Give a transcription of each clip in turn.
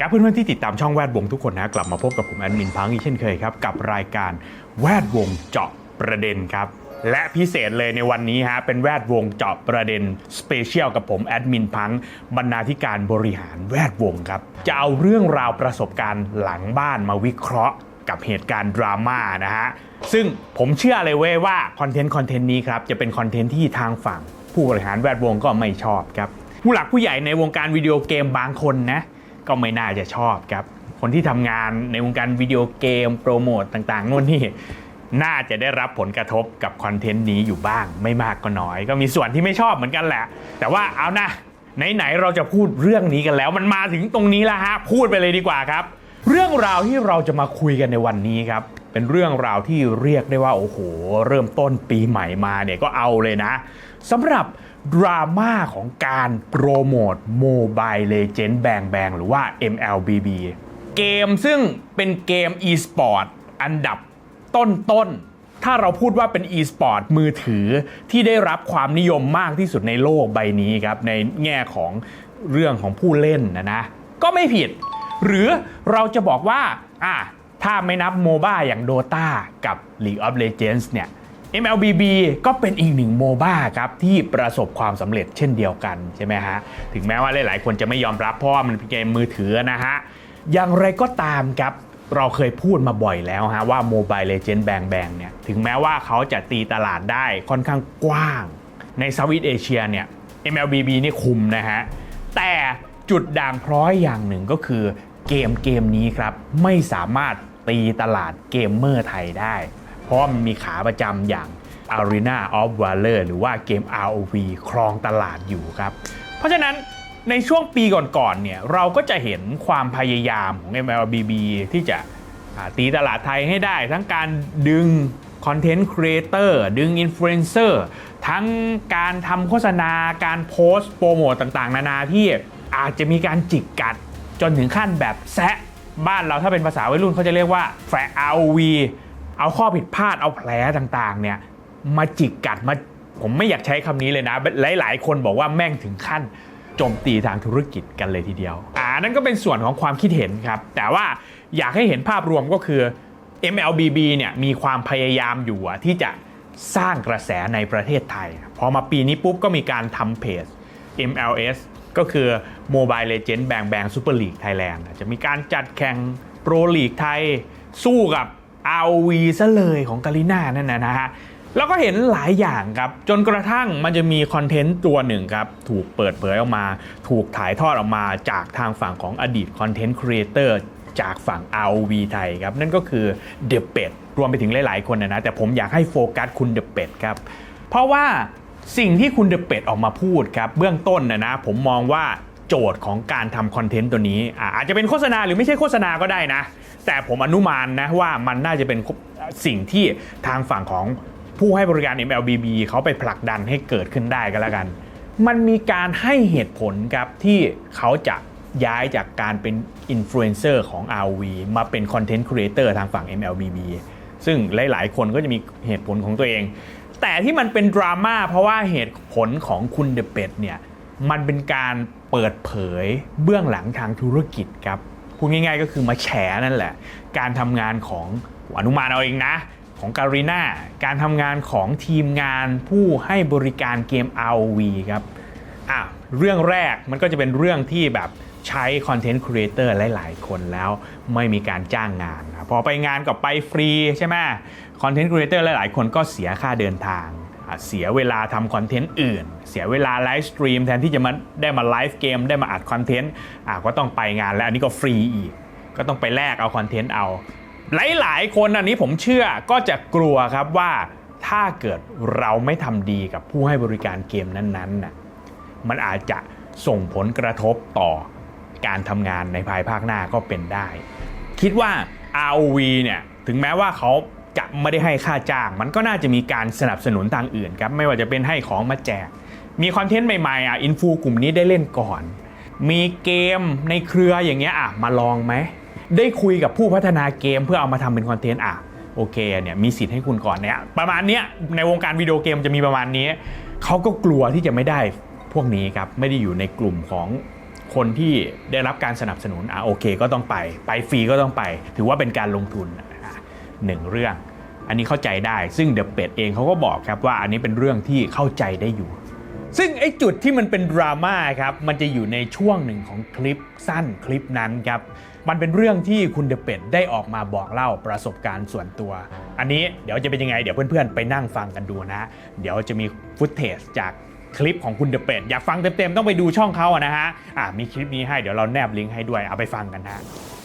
ครับเพื่อนๆที่ติดตามช่องแวดวงทุกคนนะกลับมาพบกับผมแอดมินพังอีกเช่นเคยครับกับรายการแวดวงเจาะประเด็นครับและพิเศษเลยในวันนี้ฮะเป็นแวดวงเจาะประเด็นสเปเชียลกับผมแอดมินพังบรรณาธิการบริหารแวดวงครับจะเอาเรื่องราวประสบการณ์หลังบ้านมาวิเคราะห์กับเหตุการณ์ดราม่านะฮะซึ่งผมเชื่อเลยเว้ยว่าคอนเทนต์คอนเทนต์นี้ครับจะเป็นคอนเทนต์ที่ทางฝั่ง ผู้บริหารแวดวงก็ไม่ชอบครับผู้หลักผู้ใหญ่ในวงการวิดีโอเกมบางคนนะ ก็ไม่น่าจะชอบครับ คนที่ทำงานในวงการวิดีโอเกมโปรโมตต่างๆนู่นนี่น่าจะได้รับผลกระทบกับคอนเทนต์นี้อยู่บ้าง ไม่มากก็น้อย ก็มีส่วนที่ไม่ชอบเหมือนกันแหละ แต่ว่าเอานะไหนๆเราจะพูดเรื่องนี้กันแล้ว มันมาถึงตรงนี้แล้วฮะพูดไปเลยดีกว่าครับ เรื่องราวที่เราจะมาคุยกันในวันนี้ครับเป็นเรื่องราวที่เรียกได้ว่าโอ้โห เริ่มต้นปีใหม่มาเนี่ยก็เอาเลยนะสำหรับ ดราม่าของการโปรโมท Mobile Legend Bang Bang หรือว่า MLBB เกมซึ่งเป็นเกม e-sport อันดับต้นๆ ถ้าเราพูดว่าเป็น e-sport มือถือที่ได้รับความนิยมมากที่สุดในโลกใบนี้ครับ ในแง่ของเรื่องของผู้เล่นนะนะ ก็ไม่ผิด หรือเราจะบอกว่าอะถ้าไม่นับโมบ้าอย่าง Dota กับ League of Legends เนี่ย MLBB ก็เป็นอีกหนึ่งโมบ้าครับที่ประสบความสำเร็จเช่นเดียวกันใช่ไหมฮะ ถึงแม้ว่าหลาย ๆ คนจะไม่ยอมรับเพราะว่ามันเป็นเกมมือถือนะฮะ อย่างไรก็ตามครับเราเคยพูดมาบ่อยแล้วฮะว่า Mobile Legend Bang Bang เนี่ยถึงแม้ว่าเขาจะตีตลาดได้ค่อนข้างกว้าง ในเซาท์อีสเอเชียเนี่ย MLBB นี่คุมนะฮะ แต่จุดด่างพร้อยอย่างหนึ่งก็คือเกมเกมนี้ครับไม่สามารถตีตลาดเกมเมอร์ไทยได้ เพราะมันมีขาประจำอย่าง Arena of Valor หรือว่าเกม ROV ครองตลาดอยู่ครับ เพราะฉะนั้นในช่วงปีก่อนๆเนี่ยเราก็จะเห็นความพยายามของ MLBB ที่จะตีตลาดไทยให้ได้ ทั้งการดึงคอนเทนต์ครีเอเตอร์ดึงอินฟลูเอนเซอร์ทั้งการทำโฆษณาการโพสต์โปรโมตต่างๆ นานาที่อาจจะมีการจิกกัดจนถึงขั้นแบบแซะบ้านเราถ้าเป็นภาษาวัยรุ่นเขาจะเรียกว่าแฝง ROV เอาข้อผิดพลาดเอาแผลต่างๆเนี่ยมาจิกกัดมาผมไม่อยากใช้คำนี้เลยนะ หลาย ๆ คนบอกว่าแม่งถึงขั้นโจมตีทางธุรกิจกันเลยทีเดียว อ่านั่นก็เป็นส่วนของความคิดเห็นครับ แต่ว่าอยากให้เห็นภาพรวมก็คือ MLBB เนี่ยมีความพยายามอยู่ที่จะสร้างกระแสในประเทศไทย พอมาปีนี้ปุ๊บก็มีการทำเพจ MLS ก็คือ Mobile Legends Bang Bang Super League Thailand จะมีการจัดแข่งโปรลีกไทย สู้กับ ROV ซะเลยของกาลิน่านั่นนะฮะแล้วก็เห็นหลายอย่างครับจนกระทั่งมันจะมีคอนเทนต์ตัวหนึ่งครับถูกเปิดเผยออกมา ถูกถ่ายทอดออกมาจากทางฝั่งของอดีตคอนเทนต์ครีเอเตอร์จากฝั่ง ROV ไทยครับ นั่นก็คือ The Pet รวมไปถึงหลาย ๆ คนนะนะ แต่ผมอยากให้โฟกัสคุณ The Pet ครับ เพราะว่าสิ่งที่คุณ The Pet ออกมาพูดครับ เบื้องต้นนะนะ ผมมองว่า โจทย์ของการทำคอนเทนต์ตัวนี้อะอาจจะเป็นโฆษณาหรือไม่ใช่โฆษณาก็ได้นะ แต่ผมอนุมานนะว่ามันน่าจะเป็นสิ่งที่ทางฝั่งของผู้ให้บริการ MLBB เขาไปผลักดันให้เกิดขึ้นได้ก็แล้วกัน มันมีการให้เหตุผลครับที่เขาจะย้ายจากการเป็นอินฟลูเอนเซอร์ของ RV มาเป็นคอนเทนต์ครีเอเตอร์ทางฝั่ง MLBB ซึ่งหลาย ๆ คนก็จะมีเหตุผลของตัวเอง แต่ที่มันเป็นดราม่าเพราะว่าเหตุผลของคุณเดอะเป็ดเนี่ย มันเป็นการเปิดเผยเบื้องหลังทางธุรกิจครับพูดง่ายๆก็คือมาแฉนั่นแหละ การทำงานของอนุมานเอาเองนะ ของการีนาการทำงานของทีมงานผู้ให้บริการเกม ROV ครับอะเรื่องแรกมันก็จะเป็นเรื่องที่แบบใช้คอนเทนต์ครีเอเตอร์หลาย ๆ คนแล้วไม่มีการจ้างงาน พอไปงานก็ไปฟรีใช่ไหมคอนเทนต์ครีเอเตอร์หลาย ๆ คนก็เสียค่าเดินทาง เสียเวลาทำคอนเทนต์อื่น เสียเวลาไลฟ์สตรีมแทนที่จะมาได้มาไลฟ์เกมได้มาอัดคอนเทนต์ก็ต้องไปงานแล้วอันนี้ก็ฟรีอีก ก็ต้องไปแลกเอาคอนเทนต์เอา หลายๆ คนอันนี้ผมเชื่อก็จะกลัวครับว่าถ้าเกิดเราไม่ทำดีกับผู้ให้บริการเกมนั้นๆน่ะมันอาจจะส่งผลกระทบต่อการทำงานในภายภาคหน้าก็เป็นได้ คิดว่า ROV เนี่ยถึงแม้ว่าเขา จะไม่ได้ให้ค่าจ้าง มันก็น่าจะมีการสนับสนุนทางอื่นครับไม่ว่าจะเป็นให้ของมาแจก มีคอนเทนต์ใหม่ๆอะอินฟูกลุ่มนี้ได้เล่นก่อน มีเกมในเครืออย่างเงี้ยอะมาลองไหมได้คุยกับผู้พัฒนาเกมเพื่อเอามาทำเป็นคอนเทนต์อะโอเคเนี่ยมีสิทธิ์ให้คุณก่อนเนี่ยประมาณเนี้ยในวงการวิดีโอเกมจะมีประมาณนี้เขาก็กลัวที่จะไม่ได้พวกนี้ครับไม่ได้อยู่ในกลุ่มของคนที่ได้รับการสนับสนุนอะโอเคก็ต้องไป ไปฟรีก็ต้องไป ถือว่าเป็นการลงทุนหนึ่งเรื่อง อันนี้เข้าใจได้ ซึ่งเดอะเป็ดเองเขาก็บอกครับว่าอันนี้เป็นเรื่องที่เข้าใจได้อยู่ ซึ่งไอ้จุดที่มันเป็นดราม่าครับมันจะอยู่ในช่วงหนึ่งของคลิปสั้นคลิปนั้นครับมันเป็นเรื่องที่คุณเดอะเป็ดได้ออกมาบอกเล่าประสบการณ์ส่วนตัว อันนี้เดี๋ยวจะเป็นยังไงเดี๋ยวเพื่อนๆ ไปนั่งฟังกันดูนะ เดี๋ยวจะมีฟุตเทจจากคลิปของคุณเดอะเป็ดอยากฟังเต็มๆ ต้องไปดูช่องเขาอะนะฮะอะมีคลิปนี้ให้เดี๋ยวเราแนบลิงก์ให้ด้วยเอาไปฟังกันนะ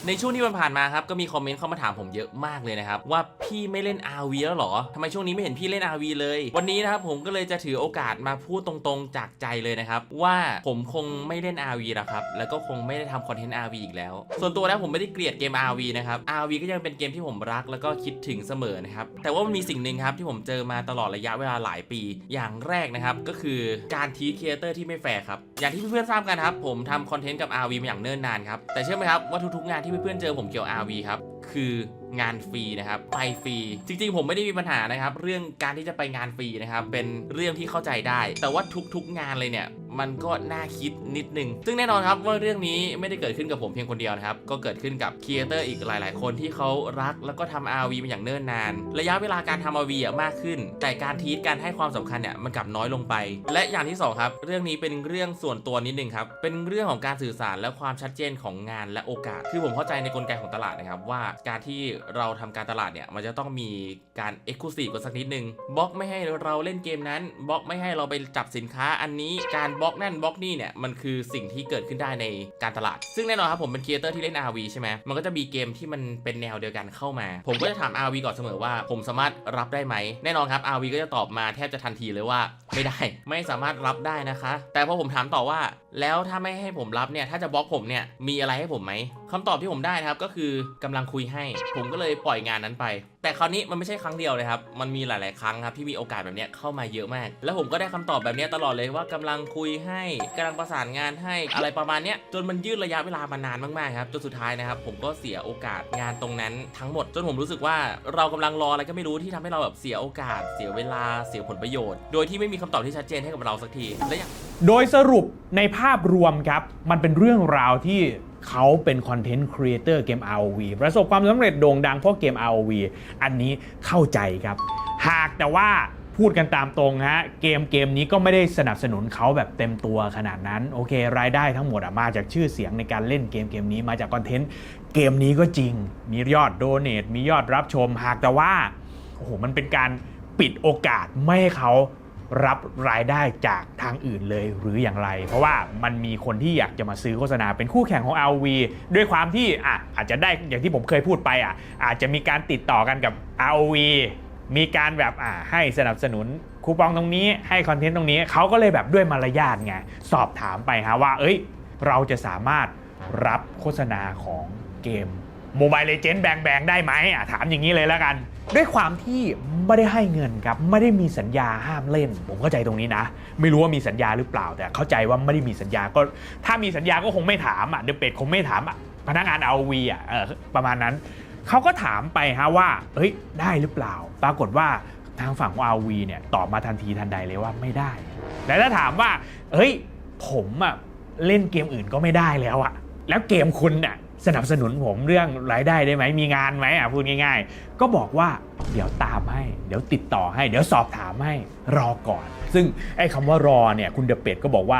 ในช่วงที่มันผ่านมาครับก็มีคอมเมนต์เข้ามาถามผมเยอะมากเลยนะครับ ว่าพี่ไม่เล่น RV แล้วหรอทำไมช่วงนี้ไม่เห็นพี่เล่น RV เลย วันนี้นะครับผมก็เลยจะถือโอกาสมาพูดตรงๆจากใจเลยนะครับ ว่าผมคงไม่เล่น RV แล้วครับ แล้วก็คงไม่ได้ทำคอนเทนต์ RV อีกแล้ว ส่วนตัวแล้วผมไม่ได้เกลียดเกม RV นะครับ RV ก็ยังเป็นเกมที่ผมรักแล้วก็คิดถึงเสมอนะครับแต่ว่ามันมีสิ่งหนึ่งครับที่ผมเจอมาตลอดระยะเวลาหลายปี อย่างแรกนะครับก็คือการทีครีเอเตอร์ที่ไม่แฟร์ครับอย่างที่เพื่อนๆทราบกันครับผมทำคอนเทนต์กับ RV มาอย่างเนิ่นนานครับแต่เชื่อไหมครับว่าทุกๆงานที่เพื่อนๆเจอผมเกี่ยว RV ครับ คือ งานฟรีนะครับไปฟรี จริงๆ ผมไม่ได้มีปัญหานะครับ เรื่องการที่จะไปงานฟรีนะครับเป็นเรื่องที่เข้าใจได้ แต่ว่าทุกๆงานเลยเนี่ยมันก็น่าคิดนิดนึง ซึ่งแน่นอนครับว่าเรื่องนี้ไม่ได้เกิดขึ้นกับผมเพียงคนเดียวนะครับ ก็เกิดขึ้นกับครีเอเตอร์อีกหลาย ๆ คนที่เขารักแล้วก็ทำ RV มาอย่างเนิ่นนาน ระยะเวลาการทำ RV อะมากขึ้น แต่การทีทการให้ความสำคัญเนี่ยมันกลับน้อยลงไป และอย่างที่สองครับ เรื่องนี้เป็นเรื่องส่วนตัวนิดนึงครับ เป็นเรื่องของการสื่อสารและความชัดเจนของงานและโอกาส คือผมเข้าใจในกลไกของตลาดนะครับว่าการที่เราทำการตลาดเนี่ยมันจะต้องมีการเอ็กซ์คลูซีฟกันสักนิดนึงบล็อกไม่ให้เราเล่นเกมนั้นบล็อกไม่ให้เราไปจับสินค้าอันนี้การบล็อกนั่นบล็อกนี่เนี่ยมันคือสิ่งที่เกิดขึ้นได้ในการตลาด ซึ่งแน่นอนครับผมเป็นครีเอเตอร์ที่เล่น RV ใช่ไหมมันก็จะมีเกมที่มันเป็นแนวเดียวกันเข้ามา ผมก็จะถาม RV ก่อนเสมอว่า ผมสามารถรับได้ไหมแน่นอนครับ RV ก็จะตอบมาแทบจะทันทีเลยว่า ไม่ได้ไม่สามารถรับได้นะคะ แต่พอผมถามต่อว่า แล้วถ้าไม่ให้ผมรับเนี่ยถ้าจะบล็อกผมเนี่ยมีอะไรให้ผมไหม คำตอบที่ผมได้นะครับก็คือกำลังคุยให้ ผมก็เลยปล่อยงานนั้นไป แต่คราวนี้มันไม่ใช่ครั้งเดียวเลยครับ มันมีหลาย ๆ ครั้งครับที่มีโอกาสแบบเนี้ยเข้ามาเยอะมาก แล้วผมก็ได้คำตอบแบบเนี้ยตลอดเลยว่ากำลังคุยให้กำลังประสานงานให้อะไรประมาณเนี้ยจนมันยืดระยะเวลามานานมาก ๆ ครับจนสุดท้ายนะครับ ผมก็เสียโอกาสงานตรงนั้นทั้งหมด จนผมรู้สึกว่าเรากำลังรออะไรก็ไม่รู้ที่ทำให้เราแบบเสียโอกาส เสียเวลาเสียผลประโยชน์ โดยที่ไม่มีคำตอบที่ชัดเจนให้กับเราสักทีและอย่างโดยสรุปในภาพรวมครับ มันเป็นเรื่องราวที่ เขาเป็นคอนเทนต์ครีเอเตอร์เกม ROV ประสบความสำเร็จโด่งดังเพราะเกม ROV อันนี้เข้าใจครับ หากแต่ว่าพูดกันตามตรงฮะเกมเกมนี้ก็ไม่ได้สนับสนุนเขาแบบเต็มตัวขนาดนั้น โอเค รายได้ทั้งหมดมาจากชื่อเสียงในการเล่นเกมเกมนี้มาจากคอนเทนต์เกมนี้ก็จริง มียอดโดเนทมียอดรับชม หากแต่ว่าโอ้โหมันเป็นการปิดโอกาสไม่ให้เขา รับรายได้จากทางอื่นเลยหรืออย่างไร เพราะว่ามันมีคนที่อยากจะมาซื้อโฆษณาเป็นคู่แข่งของ RV ด้วยความที่อะอาจจะได้อย่างที่ผมเคยพูดไปอะอาจจะมีการติดต่อกันกับ ROV มีการแบบอะให้สนับสนุนคูปองตรงนี้ให้คอนเทนต์ตรงนี้เขาก็เลยแบบด้วยมารยาทไงสอบถามไปฮะว่า เอ้ย เราจะสามารถรับโฆษณาของเกม โมบายเลเจน d ์แบงแบงได้ไหมอะถามอย่างนี้เลยแล้วกัน ด้วยความที่ไม่ได้ให้เงินครับ ไม่ได้มีสัญญาห้ามเล่น ผมเข้าใจตรงนี้นะ ไม่รู้ว่ามีสัญญาหรือเปล่า แต่เข้าใจว่าไม่ได้มีสัญญาก็ ถ้ามีสัญญาก็คงไม่ถามอะเดอะเป็ดคงไม่ถามอะพนักงานเอาวีอะประมาณนั้นเขาก็ถามไปฮะว่าเฮ้ยได้หรือเปล่า ปรากฏว่าทางฝั่งของ RV เนี่ยตอบมาทันทีทันใดเลยว่าไม่ได้ และถ้าถามว่า เฮ้ย ผมอะเล่นเกมอื่นก็ไม่ได้แล้วอะแล้วเกมคุณน่ะ สนับสนุนผมเรื่องรายได้ได้ไหมมีงานไหมอะพูดง่าย ๆ ก็บอกว่าเดี๋ยวตามให้ เดี๋ยวติดต่อให้ เดี๋ยวสอบถามให้รอก่อน ซึ่งไอ้คำว่ารอเนี่ยคุณเดอะเป็ดก็บอกว่า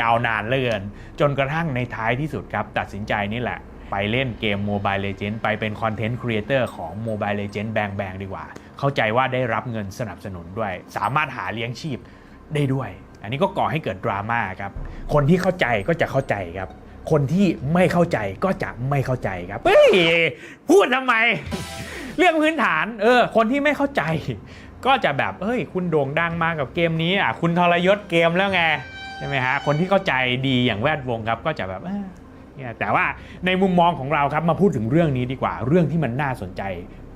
ยาวนานเหลือเกินจนกระทั่งในท้ายที่สุดครับ ตัดสินใจนี่แหละ ไปเล่นเกม Mobile Legends ไปเป็นคอนเทนต์ครีเอเตอร์ของ Mobile Legends แบงแบงดีกว่า เข้าใจว่าได้รับเงินสนับสนุนด้วย สามารถหาเลี้ยงชีพได้ด้วย อันนี้ก็ก่อให้เกิดดราม่าครับ คนที่เข้าใจก็จะเข้าใจครับ คนที่ไม่เข้าใจก็จะไม่เข้าใจครับเฮ้ยพูดทำไม เรื่องพื้นฐานเออคนที่ไม่เข้าใจ ก็จะแบบเฮ้ย คุณโด่งดังมากับเกมนี้อะคุณทรยศเกมแล้วไงใช่ไหมฮะคนที่เข้าใจดีอย่างแวดวงครับก็จะแบบเนี่ยแต่ว่าในมุมมองของเราครับมาพูดถึงเรื่องนี้ดีกว่า เรื่องที่มันน่าสนใจ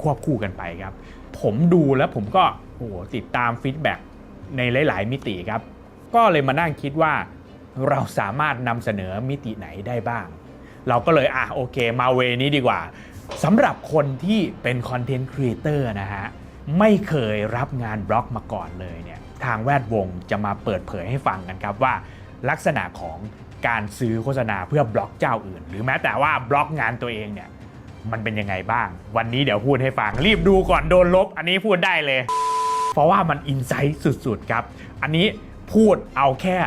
ควบคู่กันไปครับ ผมดูแล้วผมก็โอ้ติดตามฟีดแบ็กในหลาย ๆ มิติครับ ก็เลยมานั่งคิดว่า เราสามารถนำเสนอมิติไหนได้บ้าง เราก็เลยอะโอเคมาเวนี้ดีกว่าสำหรับคนที่เป็นคอนเทนต์ครีเอเตอร์นะฮะไม่เคยรับงานบล็อกมาก่อนเลยเนี่ยทางแวดวงจะมาเปิดเผยให้ฟังกันครับว่า ลักษณะของการซื้อโฆษณาเพื่อบล็อกเจ้าอื่น หรือแม้แต่ว่าบล็อกงานตัวเองเนี่ยมันเป็นยังไงบ้าง วันนี้เดี๋ยวพูดให้ฟัง รีบดูก่อนโดนลบ อันนี้พูดได้เลย เพราะว่ามันอินไซต์สุดๆครับ อันนี้พูดเอาแค่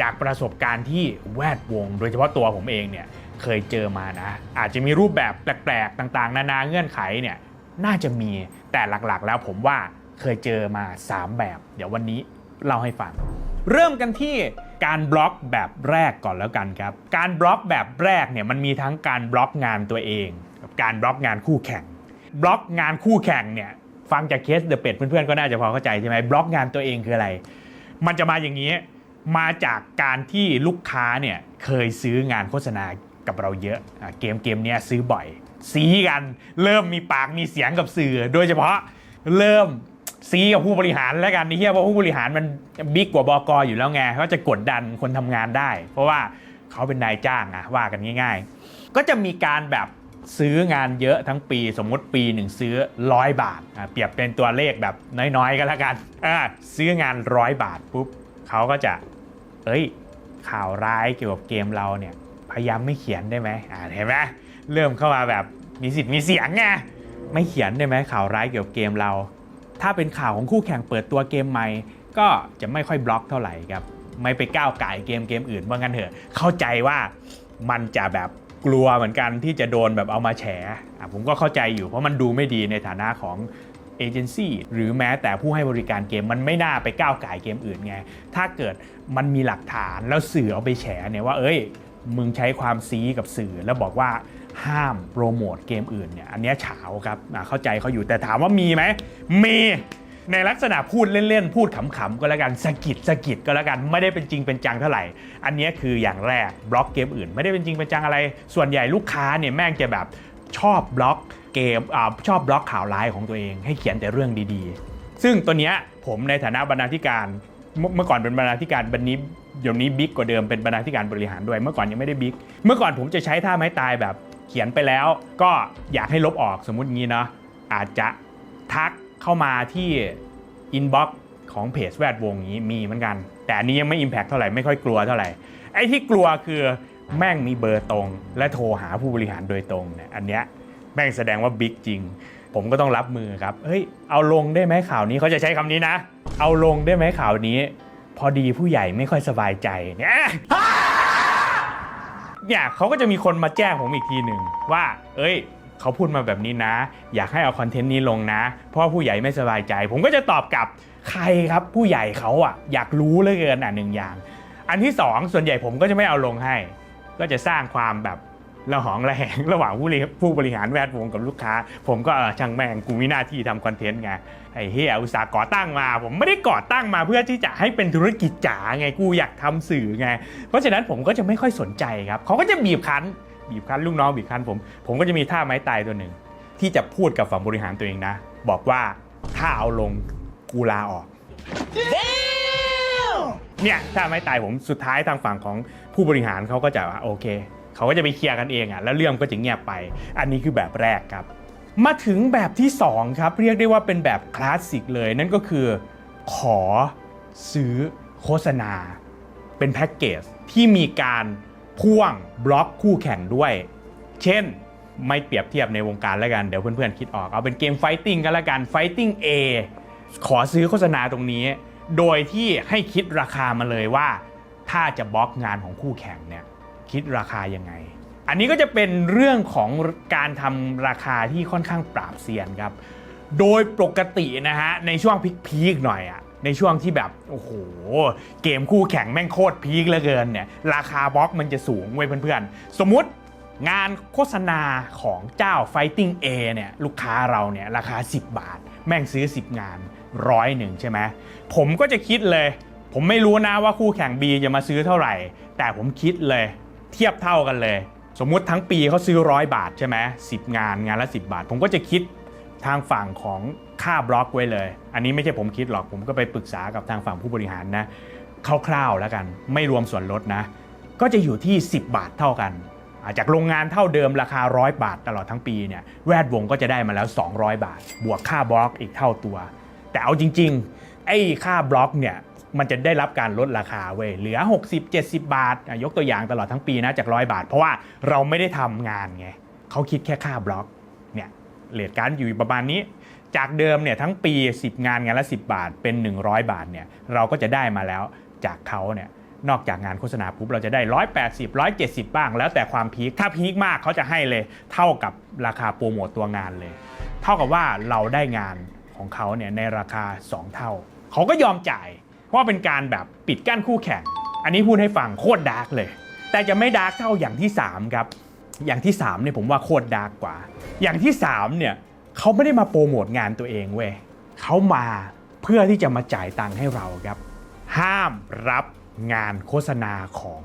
จากประสบการณ์ที่แวดวง โดยเฉพาะตัวผมเองเนี่ยเคยเจอมานะ อาจจะมีรูปแบบแปลกๆ ต่างๆ นานาเงื่อนไขเนี่ยน่าจะมีแต่หลักๆ แล้วผมว่าเคยเจอมา 3 แบบ เดี๋ยววันนี้เล่าให้ฟัง เริ่มกันที่การบล็อกแบบแรกก่อนแล้วกันครับ การบล็อกแบบแรกเนี่ยมันมีทั้งการบล็อกงานตัวเอง กับการบล็อกงานคู่แข่ง บล็อกงานคู่แข่งเนี่ยฟังจากเคสเดอะเป็ดเพื่อนๆก็น่าจะพอเข้าใจใช่ไหมบล็อกงานตัวเองคืออะไร มันจะมาอย่างนี้ มาจากการที่ลูกค้าเนี่ยเคยซื้องานโฆษณากับเราเยอะอะเกมเกมเนี้ยซื้อบ่อย ซีกัน เริ่มมีปากมีเสียงกับสื่อ โดยเฉพาะเริ่มซีกับผู้บริหารแล้วกันนี่เฮียเพราะผู้บริหารมันบิ๊กกว่าบกอยู่แล้วไงเขาจะกดดันคนทำงานได้ เพราะว่าเขาเป็นนายจ้างอะว่ากันง่าย ๆ ก็จะมีการแบบซื้องานเยอะทั้งปีสมมติปีหนึ่งซื้อร้อยบาทเปรียบเป็นตัวเลขแบบน้อยๆก็แล้วกันซื้องานร้อยบาทปุ๊บ เขาก็จะ เอ้ย ข่าวร้ายเกี่ยวกับเกมเราเนี่ย พยายามไม่เขียนได้ไหมอ่าเห็นไหมเริ่มเข้ามาแบบมีสิทธิ์มีเสียงไงไม่เขียนได้ไหมข่าวร้ายเกี่ยวกับเกมเรา ถ้าเป็นข่าวของคู่แข่งเปิดตัวเกมใหม่ ก็จะไม่ค่อยบล็อกเท่าไหร่ครับ ไม่ไปก้าวไก่เกมเกมอื่นว่างั้นเถอะ เข้าใจว่ามันจะแบบกลัวเหมือนกันที่จะโดนแบบเอามาแฉผมก็เข้าใจอยู่เพราะมันดูไม่ดีในฐานะของ เอเจนซี่หรือแม้แต่ผู้ให้บริการเกมมันไม่น่าไปก้าวไก่เกมอื่นไง ถ้าเกิดมันมีหลักฐานแล้วสื่อเอาไปแฉเนี่ยว่า เอ้ย มึงใช้ความซีกับสื่อแล้วบอกว่าห้ามโปรโมทเกมอื่นเนี่ยอันนี้เฉาครับเข้าใจเขาอยู่แต่ถามว่ามีไหมมีในลักษณะพูดเล่น ๆ พูดขำๆก็แล้วกันสะกิดสะกิดก็แล้วกันไม่ได้เป็นจริงเป็นจังเท่าไหร่ อันนี้คืออย่างแรกบล็อกเกมอื่น ไม่ได้เป็นจริงเป็นจังอะไร ส่วนใหญ่ลูกค้าเนี่ยแม่งจะแบบชอบบล็อก เกมอชอบบล็อกข่าวร้ายของตัวเอง ให้เขียนแต่เรื่องดีๆ ซึ่งตัวเนี้ยผมในฐานะบรรณาธิการเมื่อก่อนเป็นบรรณาธิการบันนี้เดี๋ยวนี้บิ๊กกว่าเดิมเป็นบรรณาธิการบริหารด้วย เมื่อก่อนยังไม่ได้บิ๊กเมื่อก่อนผมจะใช้ท่าไม้ตายแบบเขียนไปแล้ว ก็อยากให้ลบออกสมมุติงี้เนาะอาจจะทักเข้ามาที่อินบ็อกของเพจแวดวงนี้มีเหมือนกัน แต่อันนี้ยังไม่ Impact เท่าไหร่ไม่ค่อยกลัวเท่าไหร่ไอ้ที่กลัวคือแม่งมีเบอร์ตรง และโทรหาผู้บริหารโดยตรงเนี่ยอันเนี้ย แม่งแสดงว่าบิ๊กจริง ผมก็ต้องรับมือครับ เฮ้ย เอาลงได้ไหมข่าวนี้เขาจะใช้คำนี้นะ เอาลงได้ไหมข่าวนี้ พอดีผู้ใหญ่ไม่ค่อยสบายใจเนี่ยเนี่ยเขาก็จะมีคนมาแจ้งผมอีกทีหนึ่งว่า เอ้ยเขาพูดมาแบบนี้นะ อยากให้เอาคอนเทนต์นี้ลงนะ เพราะผู้ใหญ่ไม่สบายใจ ผมก็จะตอบกลับใครครับผู้ใหญ่เขาอะอยากรู้เหลือเกินอะหนึ่งอย่าง อันที่สองส่วนใหญ่ผมก็จะไม่เอาลงให้ ก็จะสร้างความแบบ ระหองระแหงระหว่างผู้บริผู้บริหารแวดวงกับลูกค้า ผมก็เออช่างแม่งกูมีหน้าที่ทำคอนเทนต์ไงไอ้เฮียอุตสาห์ก่อตั้งมา ผมไม่ได้ก่อตั้งมาเพื่อที่จะให้เป็นธุรกิจจ๋าไงกูอยากทำสื่อไง เพราะฉะนั้นผมก็จะไม่ค่อยสนใจครับเขาก็จะบีบคั้น บีบคั้นลูกน้องบีบคั้นผม ผมก็จะมีท่าไม้ตายตัวหนึ่ง ที่จะพูดกับฝั่งบริหารตัวเองนะ บอกว่าถ้าเอาลงกูลาออกเนี่ยถ้าไม่ตายผมสุดท้ายทางฝั่งของผู้บริหารเขาก็จะว่าโอเค เขาก็จะไปเคลียร์กันเองอะแล้วเรื่องก็จะเงียบไป อันนี้คือแบบแรกครับ มาถึงแบบที่2ครับเรียกได้ว่าเป็นแบบคลาสสิกเลยนั่นก็คือ ขอซื้อโฆษณา เป็นแพ็กเกจที่มีการพ่วงบล็อกคู่แข่งด้วย เช่นไม่เปรียบเทียบในวงการแล้วกัน เดี๋ยวเพื่อนๆคิดออก เอาเป็นเกมไฟติ้งกันแล้วกัน Fighting A ขอซื้อโฆษณาตรงนี้ โดยที่ให้คิดราคามาเลยว่า ถ้าจะบล็อกงานของคู่แข่งเนี่ย คิดราคายังไง อันนี้ก็จะเป็นเรื่องของการทำราคาที่ค่อนข้างปราบเซียนครับ โดยปกตินะฮะในช่วงพีคๆหน่อยอะในช่วงที่แบบโอ้โหเกมคู่แข่งแม่งโคตรพีคเหลือเกินเนี่ยราคาบล็อกมันจะสูงไว้ยเพื่อนๆ สมมุติงานโฆษณาของเจ้า Fighting A เนี่ยลูกค้าเราเนี่ยราคา 10 บาท แม่งซื้อ 10 งานร้อยหนึ่งใช่ไหมผมก็จะคิดเลย ผมไม่รู้นะว่าคู่แข่ง B จะมาซื้อเท่าไหร่ แต่ผมคิดเลย เทียบเท่ากันเลย สมมุติทั้งปีเขาซื้อร้อยบาทใช่ไหมสิบงานงานละ 10 บาท ผมก็จะคิดทางฝั่งของค่าบล็อกไว้เลย อันนี้ไม่ใช่ผมคิดหรอก ผมก็ไปปรึกษากับทางฝั่งผู้บริหารนะคร่าวๆแล้วกัน ไม่รวมส่วนลดนะ ก็จะอยู่ที่ 10 บาทเท่ากันจากโรงงานเท่าเดิมราคา 100 บาทตลอดทั้งปีเนี่ยแวดวงก็จะได้มาแล้ว 200 บาท บวกค่าบล็อกอีกเท่าตัว แต่เอาจริง ๆ ไอ้ค่าบล็อกเนี่ย มันจะได้รับการลดราคาเว้ยเหลือ 60 70 บาท ยกตัวอย่างตลอดทั้งปีนะจากร้อยบาท เพราะว่าเราไม่ได้ทำงานไงเขาคิดแค่ค่าบล็อกเนี่ยเลทการอยู่ประมาณนี้จากเดิมเนี่ยทั้งปี 10 งานงานละ 10 บาทเป็น 100 บาทเนี่ยเราก็จะได้มาแล้วจากเขาเนี่ยนอกจากงานโฆษณาปุ๊บเราจะได้ 180 170 บ้าง แล้วแต่ความพีคถ้าพีคมากเขาจะให้เลย เท่ากับราคาโปรโมตตัวงานเลย เท่ากับว่าเราได้งานของเขาเนี่ยในราคา 2 เท่า เขาก็ยอมจ่าย เพราะเป็นการแบบปิดกั้นคู่แข่ง อันนี้พูดให้ฟังโคตรดาร์กเลย แต่จะไม่ดาร์กเท่าอย่างที่ 3 ครับ อย่างที่3เนี่ยผมว่าโคตรดาร์กกว่า อย่างที่3เนี่ยเขาไม่ได้มาโปรโมทงานตัวเองเว้ยเขามาเพื่อที่จะมาจ่ายตังค์ให้เราครับ ห้ามรับงานโฆษณาของ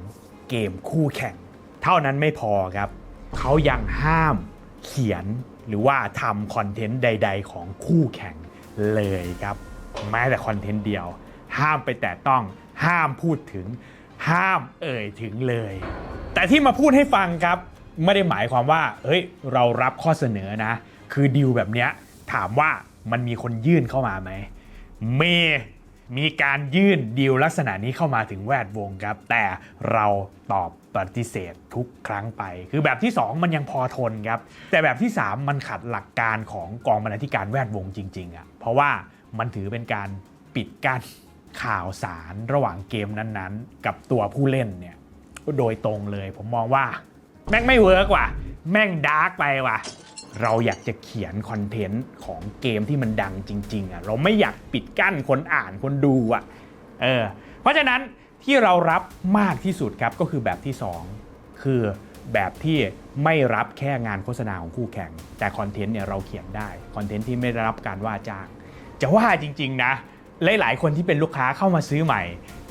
เกมคู่แข่ง เท่านั้นไม่พอครับ เขายังห้ามเขียนหรือว่าทำคอนเทนต์ใด ๆ ของคู่แข่งเลยครับแม้แต่คอนเทนต์เดียว ห้ามไปแตะต้อง ห้ามพูดถึง ห้ามเอ่ยถึงเลย แต่ที่มาพูดให้ฟังครับ ไม่ได้หมายความว่า เฮ้ย เรารับข้อเสนอนะ คือดีลแบบเนี้ยถามว่ามันมีคนยื่นเข้ามาไหมเมมีการยื่นดีลลักษณะนี้เข้ามาถึงแวดวงครับ แต่เราตอบปฏิเสธทุกครั้งไป คือแบบที่ 2 มันยังพอทนครับ แต่แบบที่ 3 มันขัดหลักการของกองบรรณาธิการแวดวงจริงๆอะ่ะเพราะว่ามันถือเป็นการปิดกั้น ข่าวสารระหว่างเกมนั้นๆ กับตัวผู้เล่นเนี่ยโดยตรงเลยผมมองว่า แม่งไม่เวิร์กว่ะ แม่งดาร์กไปว่ะ เราอยากจะเขียนคอนเทนต์ของเกมที่มันดังจริง ๆอะเราไม่อยากปิดกั้นคนอ่านคนดูอะเออเพราะฉะนั้นที่เรารับมากที่สุดครับก็คือแบบที่ 2 คือแบบที่ไม่รับแค่งานโฆษณาของคู่แข่ง แต่คอนเทนต์เนี่ยเราเขียนได้ คอนเทนต์ที่ไม่ได้รับการว่าจ้าง จะว่าจริง ๆ นะ หลายๆ คนที่เป็นลูกค้าเข้ามาซื้อใหม่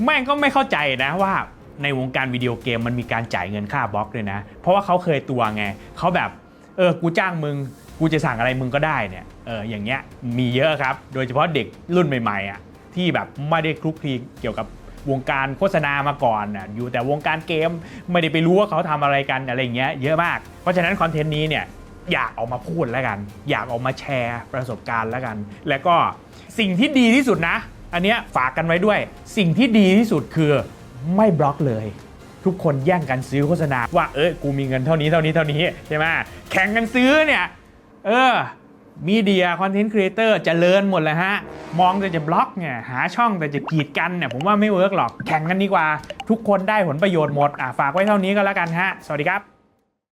แม่งก็ไม่เข้าใจนะว่าในวงการวิดีโอเกมมันมีการจ่ายเงินค่าบล็อกด้วยนะ เพราะว่าเขาเคยตัวไงเขาแบบเออกูจ้างมึงกูจะสั่งอะไรมึงก็ได้เนี่ยเอออย่างเงี้ยมีเยอะครับ โดยเฉพาะเด็กรุ่นใหม่ๆอะที่แบบไม่ได้คลุกคลีเกี่ยวกับวงการโฆษณามาก่อนน่ะอยู่แต่วงการเกมไม่ได้ไปรู้ว่าเขาทำอะไรกันอะไรเงี้ยเยอะมาก เพราะฉะนั้นคอนเทนต์นี้เนี่ย อยากออกมาพูดแล้วกัน อยากออกมาแชร์ประสบการณ์แล้วกัน แล้วก็สิ่งที่ดีที่สุดนะ อันเนี้ยฝากกันไว้ด้วย สิ่งที่ดีที่สุดคือไม่บล็อกเลย ทุกคนแย่งกันซื้อโฆษณาว่าเออกูมีเงินเท่านี้เท่านี้เท่านี้ใช่ไหมแข่งกันซื้อเนี่ยเออมีเดียคอนเทนต์ครีเอเตอร์เจริญหมดเลยฮะ มองแต่จะบล็อกเนี่ยหาช่องแต่จะกีดกันเนี่ยผมว่าไม่เวิร์กหรอกแข่งกันดีกว่า ทุกคนได้ผลประโยชน์หมดอะฝากไว้เท่านี้ก็แล้วกันฮะ สวัสดีครับ